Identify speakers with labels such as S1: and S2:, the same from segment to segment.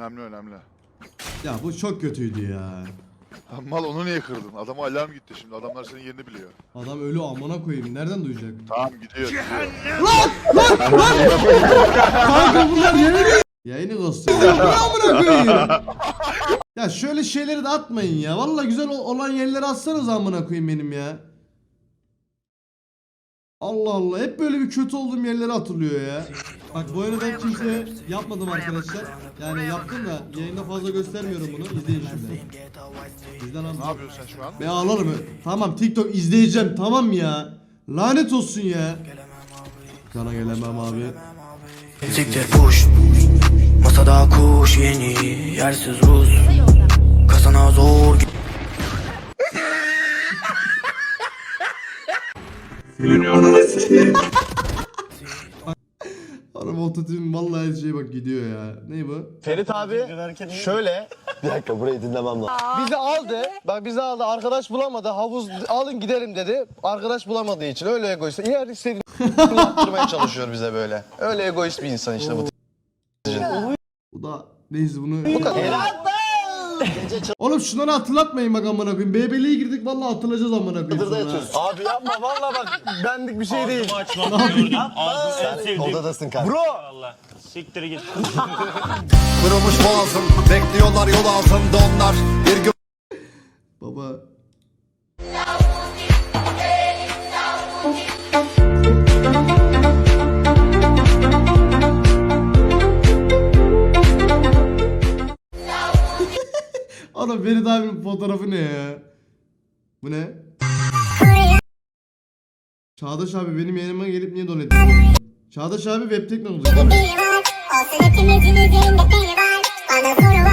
S1: Önemli önemli.
S2: Ya bu çok kötüydü ya.
S1: Lan mal onu niye kırdın? Adama alarm gitti şimdi. Adamlar senin yerini biliyor.
S2: Adam ölü amına koyayım. Nereden duyacak?
S1: Tamam gidiyor. gidiyor.
S2: Kanka bunlar yeni mi? Yayını gösteriyor. Ne amına koyayım? Ya şöyle şeyleri de atmayın ya. Vallahi güzel ol- olan yerleri atsanız amına koyayım benim ya. Allah Allah. Hep böyle bir kötü olduğum yerleri hatırlıyor ya. Bak bu oyunu ben kimseye yapmadım arkadaşlar. Yani yaptım da yayında fazla göstermiyorum bunu. İzleyin şimdi. İzle lan.
S1: Ne yapıyorsun sen şu an?
S2: Ben ağlarım. Tamam TikTok izleyeceğim. Tamam ya. Lanet olsun ya. Sana gelemem abi.
S3: Siktir push Masada kuş yeni Yersiz Rus Kasana zor
S2: Araba ototune vallahi her şeye bak gidiyor ya. Ne bu?
S4: Ferit abi şöyle
S5: Bir dakika burayı dinlemem lazım.
S4: bizi aldı. Bak bizi aldı. Arkadaş bulamadı. Havuz alın gidelim dedi. Arkadaş bulamadığı için öyle egoist. Yer istediğini yaptırmaya çalışıyor bize böyle. Öyle egoist bir insan işte bu.
S2: Bu da neyse bunu...
S4: Bu kadar.
S2: Oğlum şunları hatırlatmayın bak amına koyayım. BBL'ye girdik vallahi hatırlayacağız amına koyayım.
S5: Çadırda
S2: sonra.
S5: yatıyorsun.
S4: Abi yapma valla bak bendik bir şey değil.
S5: Sen odadasın kanka.
S4: Bro
S6: Siktir git.
S7: Kırılmış boğazım Bekliyorlar yol altında onlar Bir gün
S2: Baba. Oğlum Ferit abinin fotoğrafı ne ya? Bu ne? Çağdaş abi benim yanıma gelip niye donet Çağdaş abi web teknoloji.
S8: biri var Olsun hepimizin üzerinde biri var Bana soru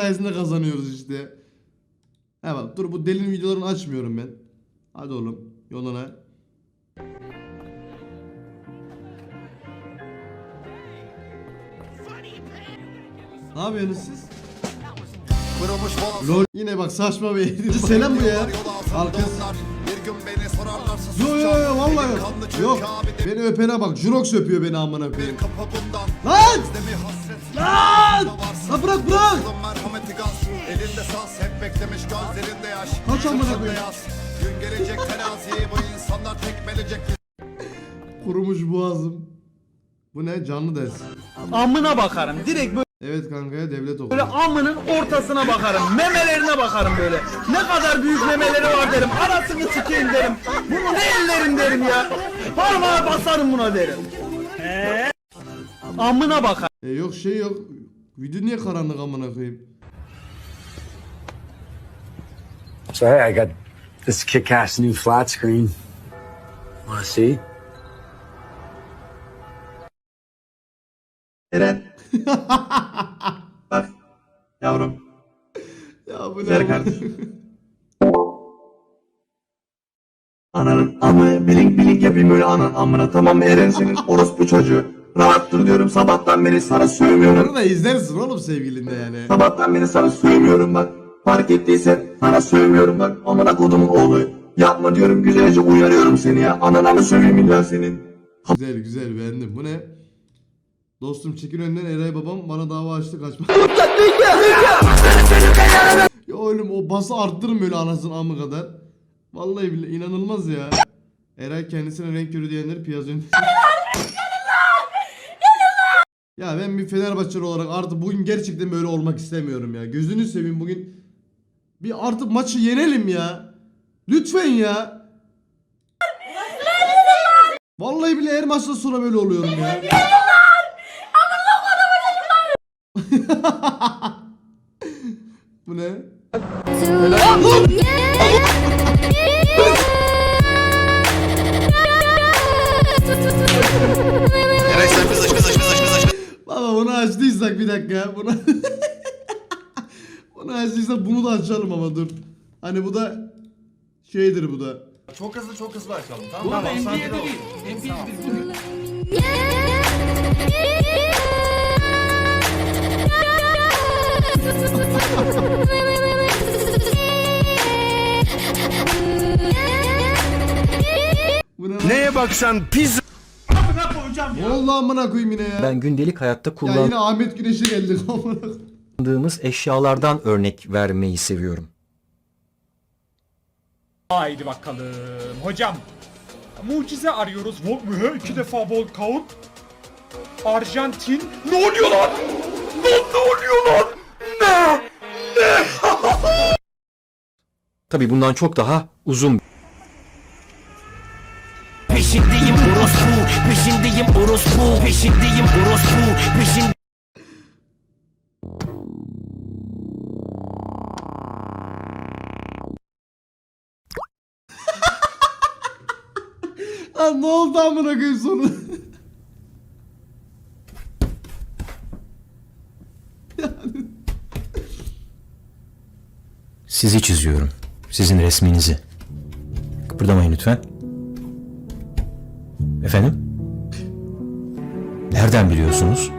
S2: sayesinde kazanıyoruz işte. He bak dur bu delinin videolarını açmıyorum ben. Hadi oğlum yoluna. Ne yapıyorsunuz siz? Lol yine bak saçma bir edit. Selam bu ya.
S7: Sorarlarsa
S2: Yo yo yo vallahi yok. Yok. Beni öpene bak. Jurox öpüyor beni amına koyayım.
S7: bundan
S2: Lan! Lan! Lan bırak bırak!
S7: Merhameti gaz Elinde saz hep beklemiş gözlerinde yaş
S2: Kaç amına koyayım?
S7: yaz. Gün gelecek teraziyi bu insanlar tekmelecek
S2: Kurumuş boğazım. Bu ne? Canlı ders.
S9: Amına bakarım. Direkt
S2: Evet kanka ya devlet okulu.
S9: böyle amının ortasına bakarım. Memelerine bakarım böyle. Ne kadar büyük memeleri var derim. Arasını sikeyim derim. Bunu ne ellerim derim ya. Parmağa basarım buna derim. Ee? Amına bakar.
S2: E yok şey yok. Video niye karanlık amına koyayım?
S10: So hey, I got this kick-ass new flat screen. Wanna see?
S6: Yavrum.
S2: Ya bu ne?
S6: Kardeşim. Ananın amı bilink bilink yapayım böyle anan amına tamam Eren senin orospu çocuğu. Rahat dur diyorum sabahtan beri sana sövmüyorum.
S2: Bunu da izlersin oğlum sevgilinle yani.
S6: Sabahtan beri sana sövmüyorum bak. Fark ettiysen sana sövmüyorum bak. Amına kodumun oğlu. Yapma diyorum güzelce uyarıyorum seni ya. Anana mı söveyim illa senin?
S2: Güzel güzel beğendim. Bu ne? Dostum çekil önden Eray babam bana dava açtı kaçma. ya oğlum o bası arttırın böyle anasının amı kadar. Vallahi bile inanılmaz ya. Eray kendisine renk körü diyenleri piyaz önünde. Ya ben bir Fenerbahçeli olarak artık bugün gerçekten böyle olmak istemiyorum ya. Gözünü seveyim bugün. Bir artık maçı yenelim ya. Lütfen ya. Vallahi bile her maçtan sonra böyle oluyorum ya. Bu ne? Baba bir dakika. Bunu bunu açtıysak bunu da açalım ama dur. Hani bu da şeydir bu da.
S9: Çok hızlı çok hızlı açalım tamam mı? Tamam, sakin ol.
S2: Lan?
S9: Neye baksan pizza.
S2: Ne oldu amına koyayım yine ya?
S11: Ben gündelik hayatta
S2: Ya yine Ahmet Güneş'e geldik amına koyayım.
S11: kullandığımız eşyalardan örnek vermeyi seviyorum.
S12: Haydi bakalım. Hocam. Mucize arıyoruz. Vol iki defa vol count. Arjantin. Ne oluyor lan? Lan ne oluyor lan? Ne?
S11: Tabi bundan çok daha uzun
S3: Peşindeyim orospu Peşindeyim
S2: Lan ne oldu amına koyayım sonu?
S11: Sizi çiziyorum. Sizin resminizi. Kıpırdamayın lütfen. Efendim? Nereden biliyorsunuz?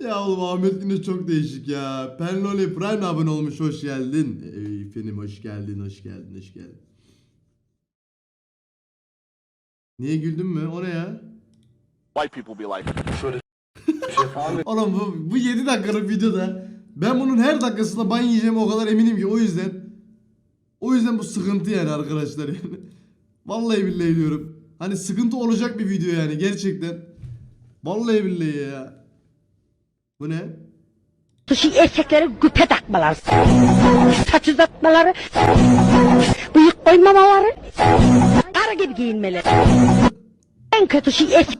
S2: ya oğlum Ahmet Güneş çok değişik ya. Penloli Prime abone olmuş hoş geldin. Ey efendim hoş geldin hoş geldin hoş geldin. Niye güldün mü? O ne ya?
S1: White people be like.
S2: Oğlum bu, bu 7 dakikalık videoda ben bunun her dakikasında ban yiyeceğime o kadar eminim ki o yüzden o yüzden bu sıkıntı yani arkadaşlar yani. Vallahi billahi diyorum. Hani sıkıntı olacak bir video yani gerçekten. Vallahi billahi ya. Bu ne?
S8: Dışı erkeklere güpe takmaları, saç uzatmaları, bıyık koymamaları, karı gibi giyinmeleri. En kötü şey erkek.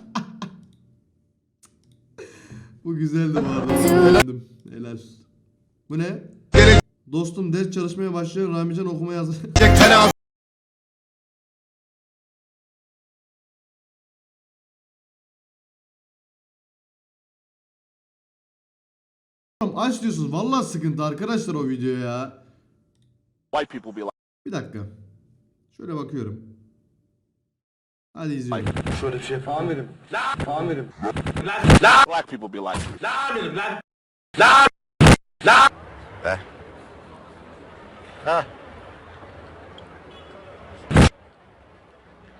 S2: Bu güzeldi bu arada. Beğendim. Helal. Bu ne? Dostum ders çalışmaya başlayan Ramican okuma yazı. Oğlum Aç diyorsunuz. Vallahi sıkıntı arkadaşlar o video ya.
S1: White people be like.
S2: Bir dakika. Şöyle bakıyorum. Hadi izliyorum.
S4: Şöyle bir şey amirim. Amirim.
S1: Black people be like.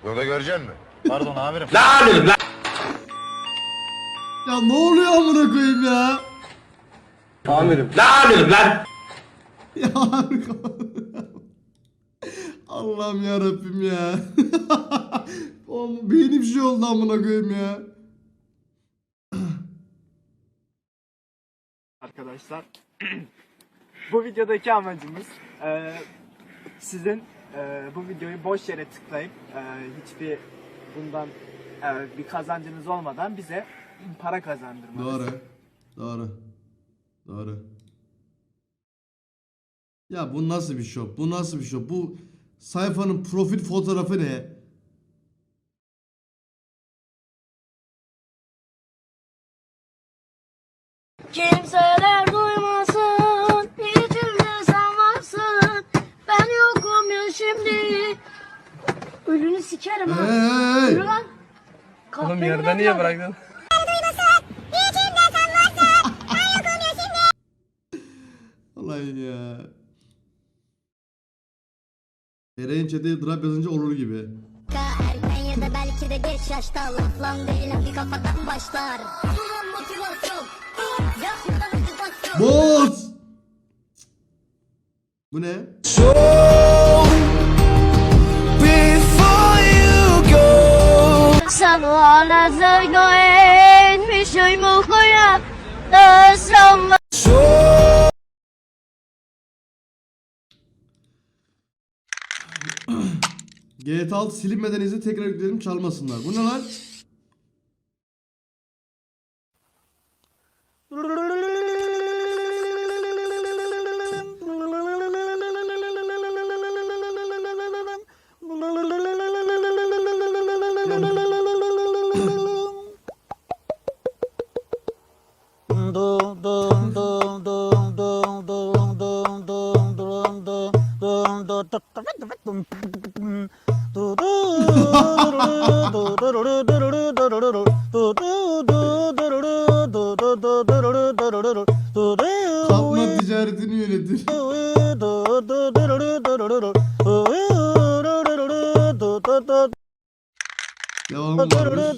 S5: Burada görecek misin?
S4: Pardon amirim.
S2: Ya ne oluyor amına koyayım ya?
S4: Amirim.
S2: Ya harika. Allah'ım ya Rabbim ya. Oğlum beynim şey oldu amına koyayım ya.
S9: Arkadaşlar bu videodaki amacımız eee, sizin eee, bu videoyu boş yere tıklayıp eee, hiçbir bundan eee, bir kazancınız olmadan bize para kazandırmanız.
S2: Doğru. Doğru. Doğru. Ya bu nasıl bir shop? Bu nasıl bir shop? Bu sayfanın profil fotoğrafı ne?
S8: Kimseler duymasın, içimde sen varsın. Ben yokum ya şimdi. Ölünü sikerim ha.
S2: Hey!
S8: Yürü lan. Oğlum yerden niye bıraktın?
S2: Ulan ya. Ereğin chat'e drop yazınca olur gibi.
S8: Erken ya da belki de geç yaşta laflan değilim bir kafadan başlar. Ulan motivasyon. Yapma motivasyon.
S2: Boz! Bu ne?
S8: Sana zagnoen soy mujer de samba.
S2: GTA 6 silinmeden izle tekrar yükledim çalmasınlar. Bu ne lan? Güzel.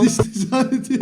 S2: Diş ticareti.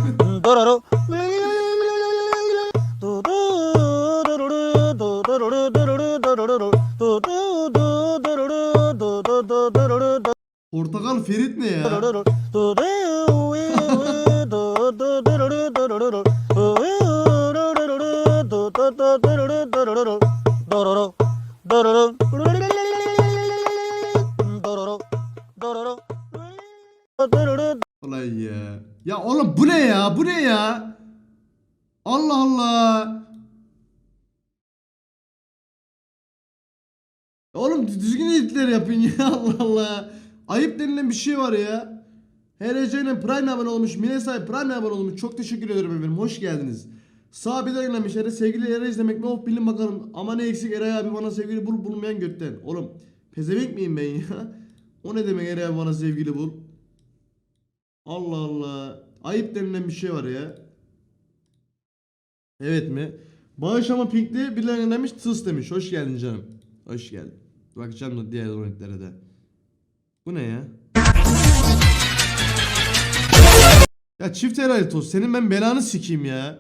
S2: Editler yapın ya Allah Allah. Ayıp denilen bir şey var ya. HRC ile Prime abone olmuş. Minesay Prime abone olmuş. Çok teşekkür ederim efendim. Hoş geldiniz. Sağ bir yayınlamış. Hele sevgili Eray izlemek ne olup bilin bakalım. Ama ne eksik Eray abi bana sevgili bul bulmayan götten. Oğlum pezevenk miyim ben ya? O ne demek Eray abi bana sevgili bul? Allah Allah. Ayıp denilen bir şey var ya. Evet mi? Bağış ama Pink'te birilerine demiş tıs demiş. Hoş geldin canım. Hoş geldin. Bakacağım da diğer örneklere de. Bu ne ya? Ya çift herhalde toz. Senin ben belanı sikeyim ya.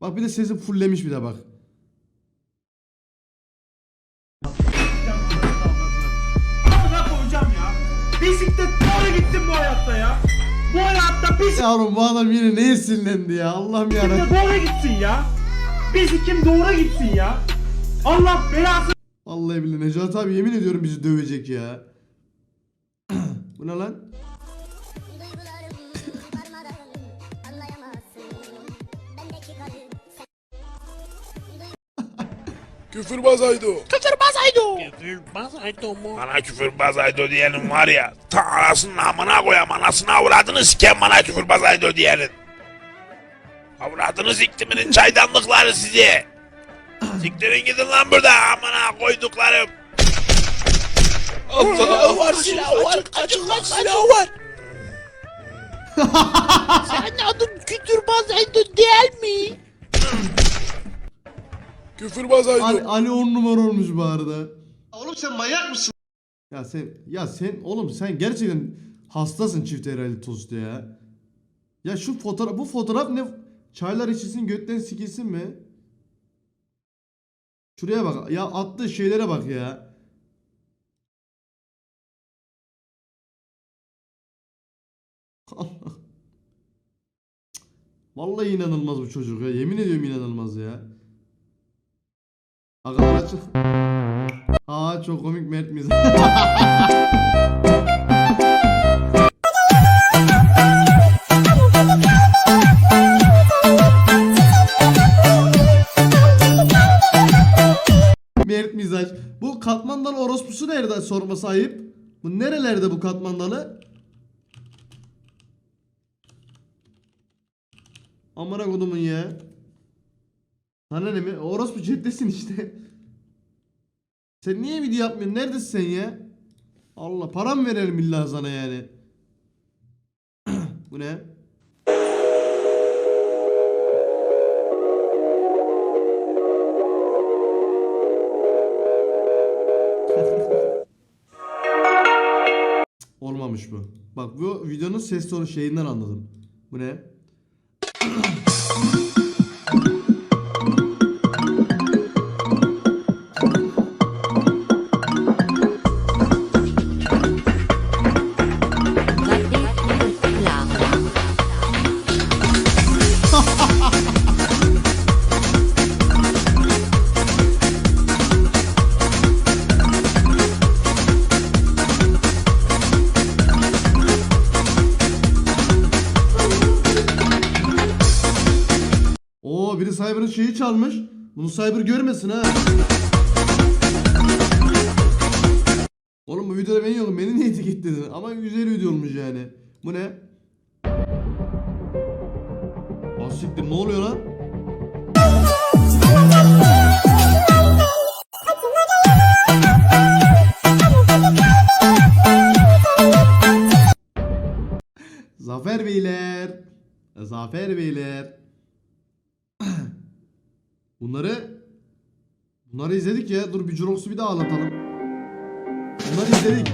S2: Bak bir de sesi fulllemiş bir de bak.
S9: Bisiklet doğru gittim bu hayatta ya. Bu hayatta bisiklet
S2: Ya oğlum bu adam yine neye sinirlendi ya? Allah'ım yarabbim.
S9: doğru gitsin ya. Bisikim doğru gitsin ya. Allah belasını
S2: Vallahi billahi Necati abi yemin ediyorum bizi dövecek ya. bu ne lan?
S5: Küfürbaz Aydo. Küfürbaz Aydo. Küfürbaz Aydo mu? Bana küfürbaz Aydo diyelim var ya. Ta anasının amına koyam anasını avradını siken bana küfürbaz Aydo diyelim. Avradını siktiminin çaydanlıkları sizi. Siktirin gidin lan burada amına koyduklarım. Allah var silah var kaçın lan silah var. Sen adın küfürbaz Aydo değil mi? Küfürbaz
S2: Ali, Ali on numara olmuş bu arada.
S4: Oğlum sen manyak mısın?
S2: Ya sen ya sen oğlum sen gerçekten hastasın çift herhalde tostu ya. Ya şu fotoğraf bu fotoğraf ne? Çaylar içilsin götten sikilsin mi? Şuraya bak. Ya attığı şeylere bak ya. Vallahi inanılmaz bu çocuk ya. Yemin ediyorum inanılmaz ya. Agalar açık. Aa çok komik Mert mizah. orospusu nerede sorması ayıp? Bu nerelerde bu katmandalı? Amına kodumun ya. Sana ne mi? Orospu chattesin işte. Sen niye video yapmıyorsun? Neredesin sen ya? Allah param verelim illa sana yani. Bu ne? Olmamış bu. Bak bu videonun ses tonu şeyinden anladım. Bu ne? Şeyi çalmış. Bunu Cyber görmesin ha. Oğlum bu videoda ben yokum. Beni niye etiketledin? Ama güzel video olmuş yani. Bu ne? Asiktir ne oluyor lan? Zafer Beyler. Zafer Beyler. Bunları Bunları izledik ya. Dur bir Jurox'u bir daha anlatalım. Bunları izledik.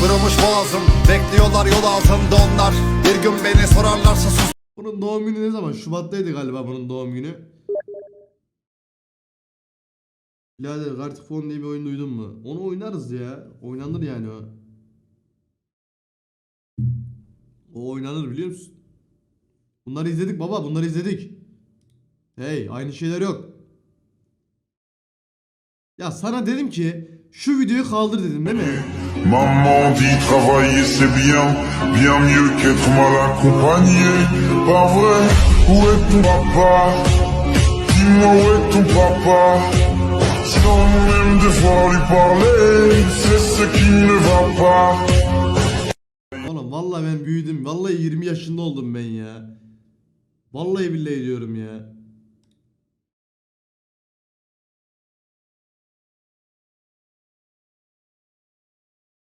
S7: Kırılmış boğazım Bekliyorlar yol altında onlar Bir gün beni sorarlarsa sus
S2: Bunun doğum günü ne zaman? Şubat'taydı galiba bunun doğum günü. Birader Gartic Phone diye bir oyun duydun mu? Onu oynarız ya. Oynanır yani o. O oynanır biliyor musun? Bunları izledik baba bunları izledik. Hey aynı şeyler yok. Ya sana dedim ki şu videoyu kaldır dedim değil mi?
S13: Maman dit travailler c'est bien, bien mieux qu'être mal accompagné. Pas vrai, où est ton papa Dis-moi où est ton papa Sans même devoir lui parler, c'est ce qui ne va pas.
S2: Oğlum vallahi ben büyüdüm. Vallahi 20 yaşında oldum ben ya. Vallahi billahi diyorum ya.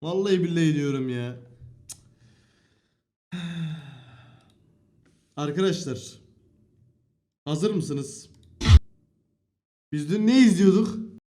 S2: Vallahi billahi diyorum ya. Arkadaşlar. Hazır mısınız? Biz dün ne izliyorduk?